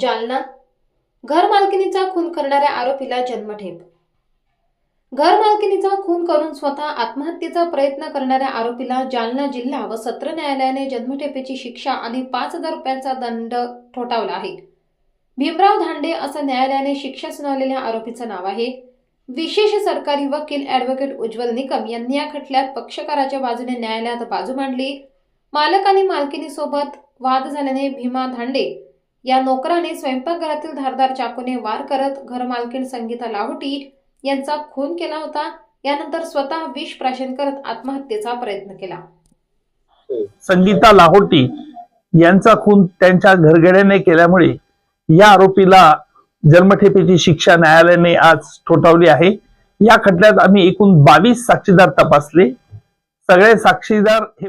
जालना. घर मालकिनीचा खून करणाऱ्या आरोपीला जन्मठेप घर मालकिनीचा खून करून स्वतः आत्महत्येचा प्रयत्न करणाऱ्या आरोपीला जालना जिल्हा व सत्र न्यायालयाने जन्मठेपेची शिक्षा आणि पाच हजार रुपयांचा दंड ठोठावला आहे. भीमराव धांडे असं न्यायालयाने शिक्षा सुनावलेल्या आरोपीचं नाव आहे. विशेष सरकारी वकील ॲडव्होकेट उज्ज्वल निकम यांनी या खटल्यात पक्षकाराच्या बाजूने न्यायालयात बाजू मांडली. मालक आणि मालकिनीसोबत वाद झाल्याने भीमा धांडे या नोकराने स्वयंपाकघरातील धारदार चाकूने वार करत घरमालकीण संगीता लाहोटी यांचा खून केला होता. यानंतर स्वतः विष प्राशन करत आत्महत्येचा प्रयत्न केला. संगीता लाहोटी यांचा खून त्यांच्या घरगड्याने केल्यामुळे या आरोपीला जन्मठेपेची शिक्षा न्यायालयाने आज ठोठावली आहे. या खटल्यात आम्ही एकूण बावीस साक्षीदार तपासले. सगळे साक्षीदार हे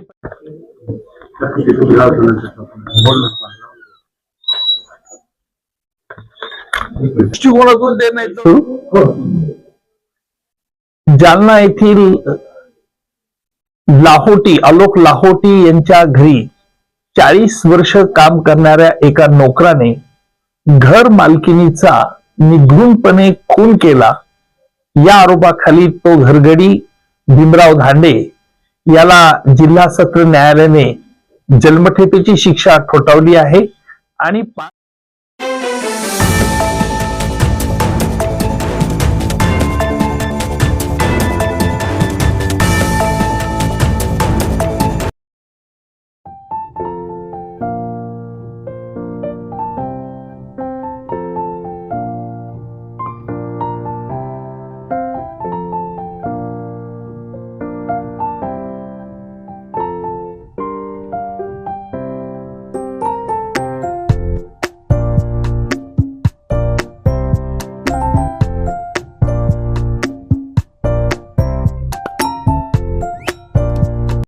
दृष्टिकोनातून ते नाही जालना येथील लाहोटी आलोक लाहोटी यांच्या घरी चाळीस वर्ष काम करणाऱ्या एका नोकराने घर मालकिनीचा निघूनपणे खून केला. या आरोपाखाली तो घरगडी भीमराव धांडे याला जिल्हा सत्र न्यायालयाने जन्मठेपेची शिक्षा ठोठावली आहे आणि